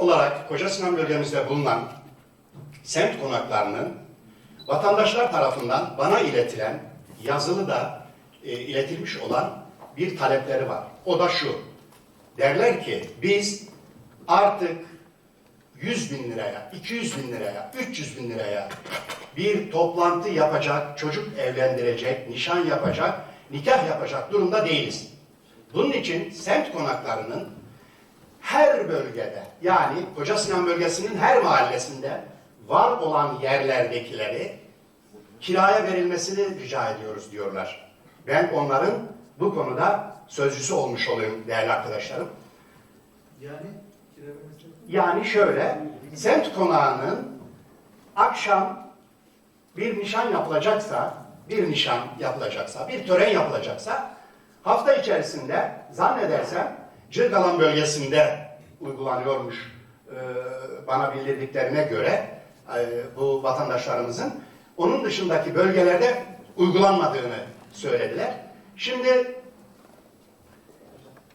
olarak Koca Sinan bölgemizde bulunan semt konaklarının vatandaşlar tarafından bana iletilen, yazılı da e, iletilmiş olan bir talepleri var. O da şu. Derler ki biz artık 100 bin liraya, 200 bin liraya, 300 bin liraya bir toplantı yapacak, çocuk evlendirecek, nişan yapacak, nikah yapacak durumda değiliz. Bunun için semt konaklarının her bölgede yani Koca Sinan bölgesinin her mahallesinde var olan yerlerdekileri kiraya verilmesini rica ediyoruz diyorlar. Ben onların bu konuda sözcüsü olmuş olayım değerli arkadaşlarım. Yani Yani şöyle, semt konağının akşam bir nişan yapılacaksa, bir nişan yapılacaksa, bir tören yapılacaksa hafta içerisinde zannedersem Cırgalan bölgesinde uygulanıyormuş e, bana bildirdiklerine göre e, bu vatandaşlarımızın onun dışındaki bölgelerde uygulanmadığını söylediler. Şimdi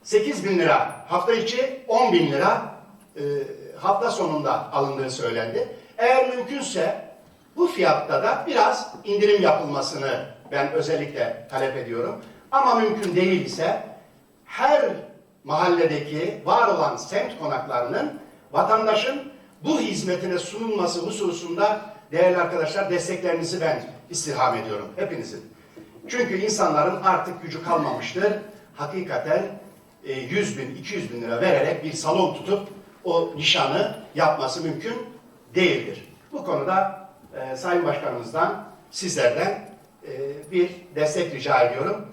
8 bin lira hafta içi 10 bin lira e, hafta sonunda alındığı söylendi. Eğer mümkünse bu fiyatta da biraz indirim yapılmasını ben özellikle talep ediyorum. Ama mümkün değilse her mahalledeki var olan semt konaklarının vatandaşın bu hizmetine sunulması hususunda değerli arkadaşlar desteklerinizi ben istirham ediyorum hepinizin. Çünkü insanların artık gücü kalmamıştır. Hakikaten e, 100 bin, 200 bin lira vererek bir salon tutup o nişanı yapması mümkün değildir. Bu konuda e, Sayın Başkanımızdan, sizlerden e, bir destek rica ediyorum.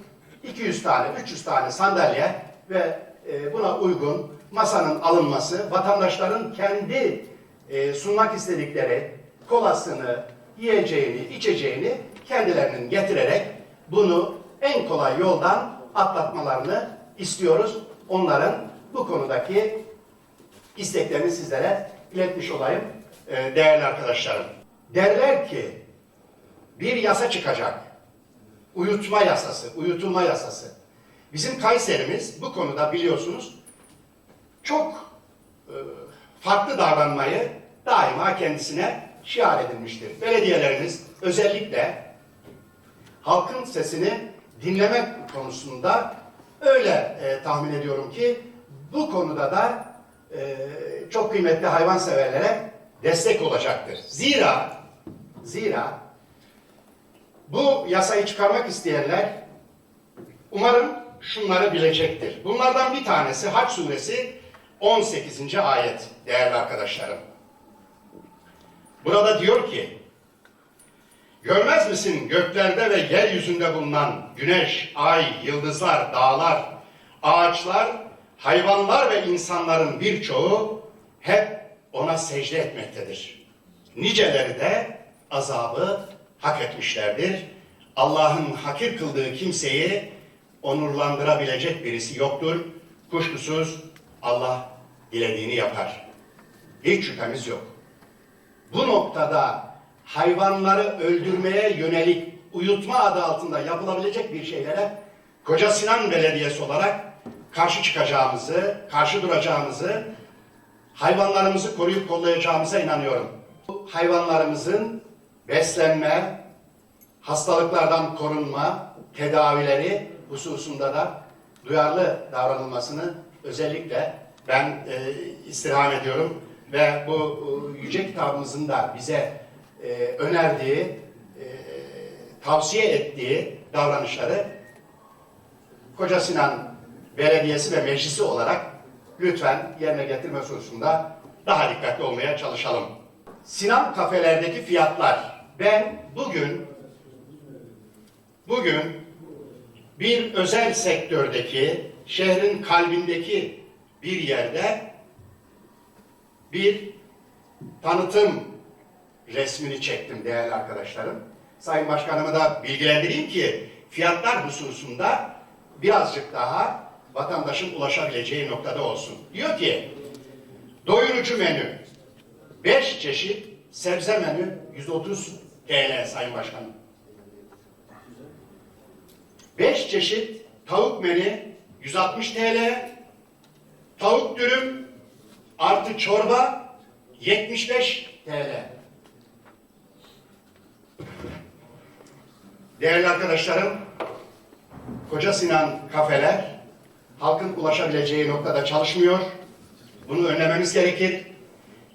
200 tane, 300 tane sandalye ve e, buna uygun masanın alınması, vatandaşların kendi e, sunmak istedikleri kolasını, yiyeceğini, içeceğini kendilerinin getirerek bunu en kolay yoldan atlatmalarını istiyoruz. Onların bu konudaki isteklerini sizlere iletmiş olayım e, değerli arkadaşlarım. Derler ki bir yasa çıkacak. Uyutma yasası, uyutulma yasası. Bizim Kayserimiz bu konuda biliyorsunuz çok e, farklı davranmayı daima kendisine şiar edilmiştir. Belediyelerimiz özellikle halkın sesini dinleme konusunda öyle e, tahmin ediyorum ki bu konuda da e, çok kıymetli hayvanseverlere destek olacaktır. Zira zira bu yasayı çıkarmak isteyenler umarım şunları bilecektir. Bunlardan bir tanesi Haç suresi 18. ayet değerli arkadaşlarım. Burada diyor ki Görmez misin göklerde ve yeryüzünde bulunan güneş, ay, yıldızlar, dağlar, ağaçlar, hayvanlar ve insanların birçoğu hep ona secde etmektedir. Niceleri de azabı hak etmişlerdir. Allah'ın hakir kıldığı kimseyi onurlandırabilecek birisi yoktur. Kuşkusuz Allah dilediğini yapar. Hiç şüphemiz yok. Bu noktada hayvanları öldürmeye yönelik uyutma adı altında yapılabilecek bir şeylere Koca Sinan Belediyesi olarak karşı çıkacağımızı, karşı duracağımızı, hayvanlarımızı koruyup kollayacağımıza inanıyorum. Hayvanlarımızın beslenme, hastalıklardan korunma, tedavileri hususunda da duyarlı davranılmasını özellikle ben e, istirham ediyorum ve bu e, yüce kitabımızın da bize e, önerdiği, e, tavsiye ettiği davranışları Koca Sinan Belediyesi ve Meclisi olarak lütfen yerine getirme hususunda daha dikkatli olmaya çalışalım. Sinan kafelerdeki fiyatlar. Ben bugün bugün bir özel sektördeki şehrin kalbindeki bir yerde bir tanıtım resmini çektim değerli arkadaşlarım. Sayın Başkanımı da bilgilendireyim ki fiyatlar hususunda birazcık daha vatandaşın ulaşabileceği noktada olsun. Diyor ki doyurucu menü 5 çeşit sebze menü 130 TL Sayın Başkanım. 5 çeşit tavuk menü 160 TL, tavuk dürüm artı çorba 75 TL. Değerli arkadaşlarım, Koca Sinan kafeler halkın ulaşabileceği noktada çalışmıyor. Bunu önlememiz gerekir.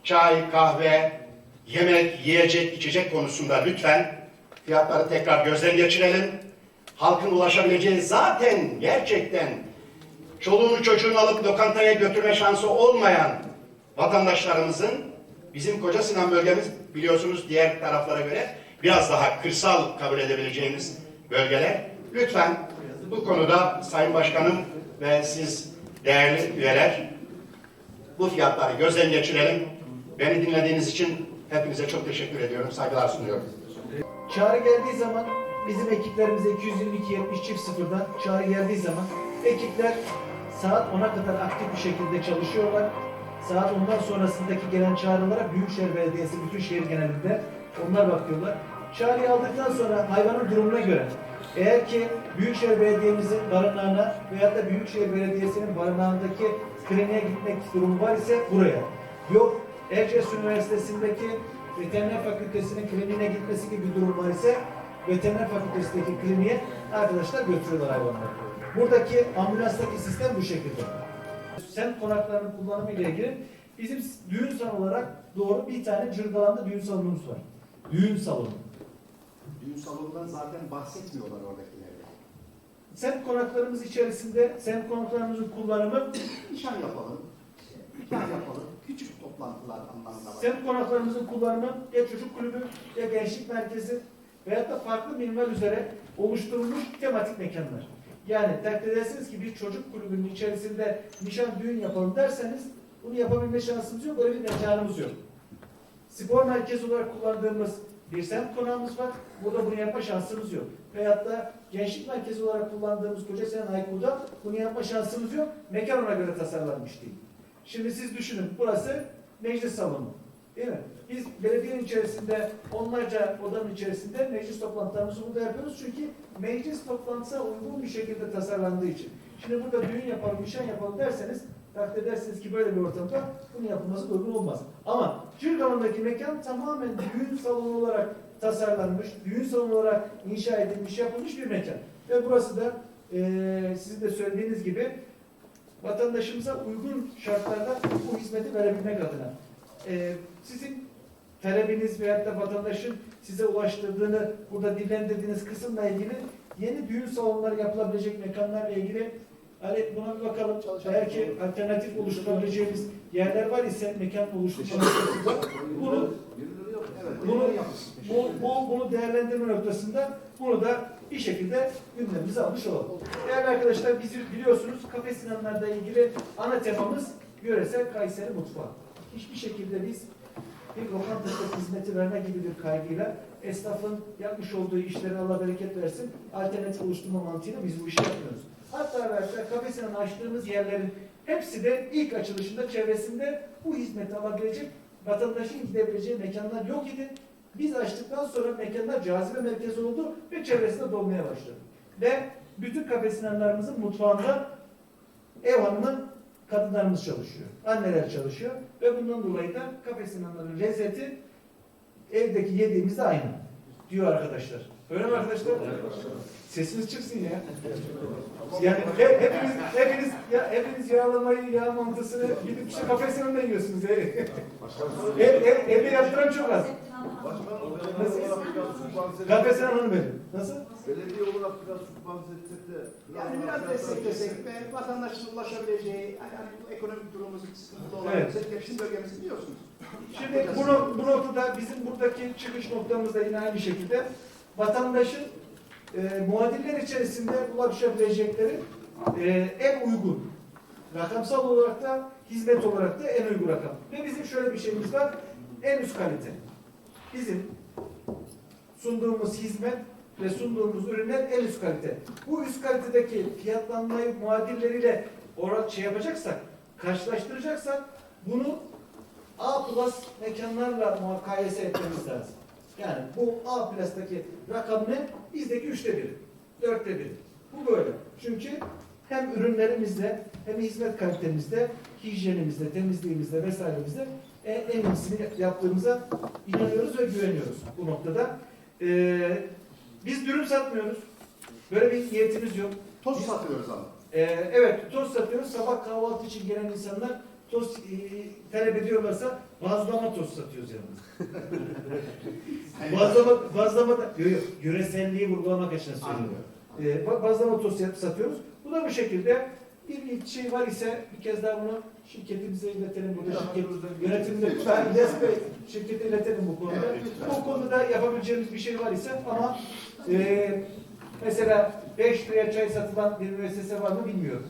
Çay, kahve, yemek, yiyecek, içecek konusunda lütfen fiyatları tekrar gözden geçirelim. Halkın ulaşabileceği zaten gerçekten çoluğunu çocuğunu alıp lokantaya götürme şansı olmayan vatandaşlarımızın bizim Koca Sinan bölgemiz biliyorsunuz diğer taraflara göre biraz daha kırsal kabul edebileceğimiz bölgeler. Lütfen bu konuda Sayın Başkanım ve siz değerli üyeler bu fiyatları gözden geçirelim. Beni dinlediğiniz için hepinize çok teşekkür ediyorum. Saygılar sunuyorum. Çağrı geldiği zaman bizim ekiplerimize 222 70 çift sıfırdan çağrı geldiği zaman ekipler saat 10'a kadar aktif bir şekilde çalışıyorlar. Saat 10'dan sonrasındaki gelen çağrılara Büyükşehir Belediyesi bütün şehir genelinde onlar bakıyorlar. Çağrıyı aldıktan sonra hayvanın durumuna göre eğer ki Büyükşehir Belediye'mizin barınağına veyahut da Büyükşehir Belediyesi'nin barınağındaki kliniğe gitmek durumu var ise buraya. Yok Erciyes Üniversitesi'ndeki veteriner fakültesinin kliniğine gitmesi gibi bir durum var ise veteriner fakültesindeki kliniğe arkadaşlar götürüyorlar hayvanları. Buradaki ambulanstaki sistem bu şekilde. Semt konaklarının kullanımı ile ilgili bizim düğün salonu olarak doğru bir tane Cırgalan'da düğün salonumuz var. Düğün salonu. Düğün salonundan zaten bahsetmiyorlar oradakilerde. Semt konaklarımız içerisinde semt konaklarımızın kullanımı Nişan yapalım, nikah yapalım, küçük toplantılar anlamında var. Semt konaklarımızın kullanımı ya çocuk kulübü ya gençlik merkezi veyahut da farklı minval üzere oluşturulmuş tematik mekanlar. Yani takdir edersiniz ki bir çocuk kulübünün içerisinde nişan düğün yapalım derseniz bunu yapabilme şansımız yok, öyle bir mekanımız yok. Spor merkezi olarak kullandığımız bir semt konağımız var. Burada bunu yapma şansımız yok. Veyahut da gençlik merkezi olarak kullandığımız Koca Sinan Aykur'da bunu yapma şansımız yok. Mekan ona göre tasarlanmış değil. Şimdi siz düşünün burası meclis salonu. Değil mi? Biz belediyenin içerisinde onlarca odanın içerisinde meclis toplantılarımızı burada yapıyoruz. Çünkü meclis toplantısına uygun bir şekilde tasarlandığı için. Şimdi burada düğün yapalım, nişan yapalım derseniz takdir edersiniz ki böyle bir ortamda bunun yapılması uygun olmaz. Ama Çırgalan'daki mekan tamamen düğün salonu olarak tasarlanmış, düğün salonu olarak inşa edilmiş, yapılmış bir mekan. Ve burası da eee sizin de söylediğiniz gibi vatandaşımıza uygun şartlarda bu hizmeti verebilmek adına. Ee, sizin talebiniz veyahut da vatandaşın size ulaştırdığını burada dillendirdiğiniz kısımla ilgili yeni düğün salonları yapılabilecek mekanlarla ilgili hani buna bir bakalım. Eğer ki alternatif oluşturabileceğimiz yerler var ise mekan oluşturma noktasında bunu bunu, bu, bu, bunu değerlendirme noktasında bunu da bir şekilde gündemimize almış olalım. Değerli arkadaşlar bizi biliyorsunuz kafe sinanlarla ilgili ana temamız yöresel Kayseri mutfağı. Hiçbir şekilde biz bir lokanta hizmeti verme gibi bir kaygıyla esnafın yapmış olduğu işleri Allah bereket versin alternatif oluşturma mantığıyla biz bu işi yapmıyoruz. Hatta ve hatta kafe sinan açtığımız yerlerin hepsi de ilk açılışında çevresinde bu hizmeti alabilecek vatandaşın gidebileceği mekanlar yok idi. Biz açtıktan sonra mekanlar cazibe merkezi oldu ve çevresinde dolmaya başladı. Ve bütün kafesinanlarımızın mutfağında ev hanımı kadınlarımız çalışıyor. Anneler çalışıyor. Ve bundan dolayı da kafesinanların lezzeti evdeki yediğimizde aynı diyor arkadaşlar. Öyle mi arkadaşlar? Sesiniz çıksın ya. Yani he- hepiniz, hepiniz, ya, hepiniz yağlamayı, yağ mantısını gidip işte kafesinanda yiyorsunuz. Ev, ev, ev, evde yaptıran çok az. Nasıl? Kafesinan hanım benim. Nasıl? Belediye olarak biraz sübvanse etsek de Yani biraz desteklesek ve vatandaşın ulaşabileceği, yani bu ekonomik durumumuzun sıkıntılı olan Evet. özellikle bizim bölgemizi biliyorsunuz. Şimdi bu, bu noktada bizim buradaki çıkış noktamız da yine aynı şekilde vatandaşın e, muadiller içerisinde ulaşabilecekleri e, en uygun rakamsal olarak da hizmet olarak da en uygun rakam. Ve bizim şöyle bir şeyimiz var. En üst kalite. Bizim sunduğumuz hizmet ve sunduğumuz ürünler en üst kalite. Bu üst kalitedeki fiyatlanmayı muadilleriyle orak şey yapacaksak, karşılaştıracaksak bunu A plus mekanlarla mukayese etmemiz lazım. Yani bu A plus'taki rakam ne? Bizdeki üçte biri, dörtte biri. Bu böyle. Çünkü hem ürünlerimizde hem hizmet kalitemizde, hijyenimizde, temizliğimizde vesairemizde en, en iyisini yaptığımıza inanıyoruz ve güveniyoruz bu noktada. Ee, biz dürüm satmıyoruz. Böyle bir niyetimiz yok. Toz Biz- satıyoruz ama. Ee, evet, tost satıyoruz. Sabah kahvaltı için gelen insanlar tost e, talep ediyorlarsa bazlama tost satıyoruz yalnız. bazlama, bazlama da, yok yok, yöreselliği vurgulamak için söylüyorum. Ba- bazlama tost yapıp satıyoruz. Bu da bu şekilde bir şey var ise bir kez daha bunu şirketimize iletelim. Burada şirket yönetimde lütfen İlyas Bey şirkete iletelim bu konuda. Evet. Bu konuda yapabileceğimiz bir şey var ise ama e, mesela 5 liraya çay satılan bir müessese var mı bilmiyorum.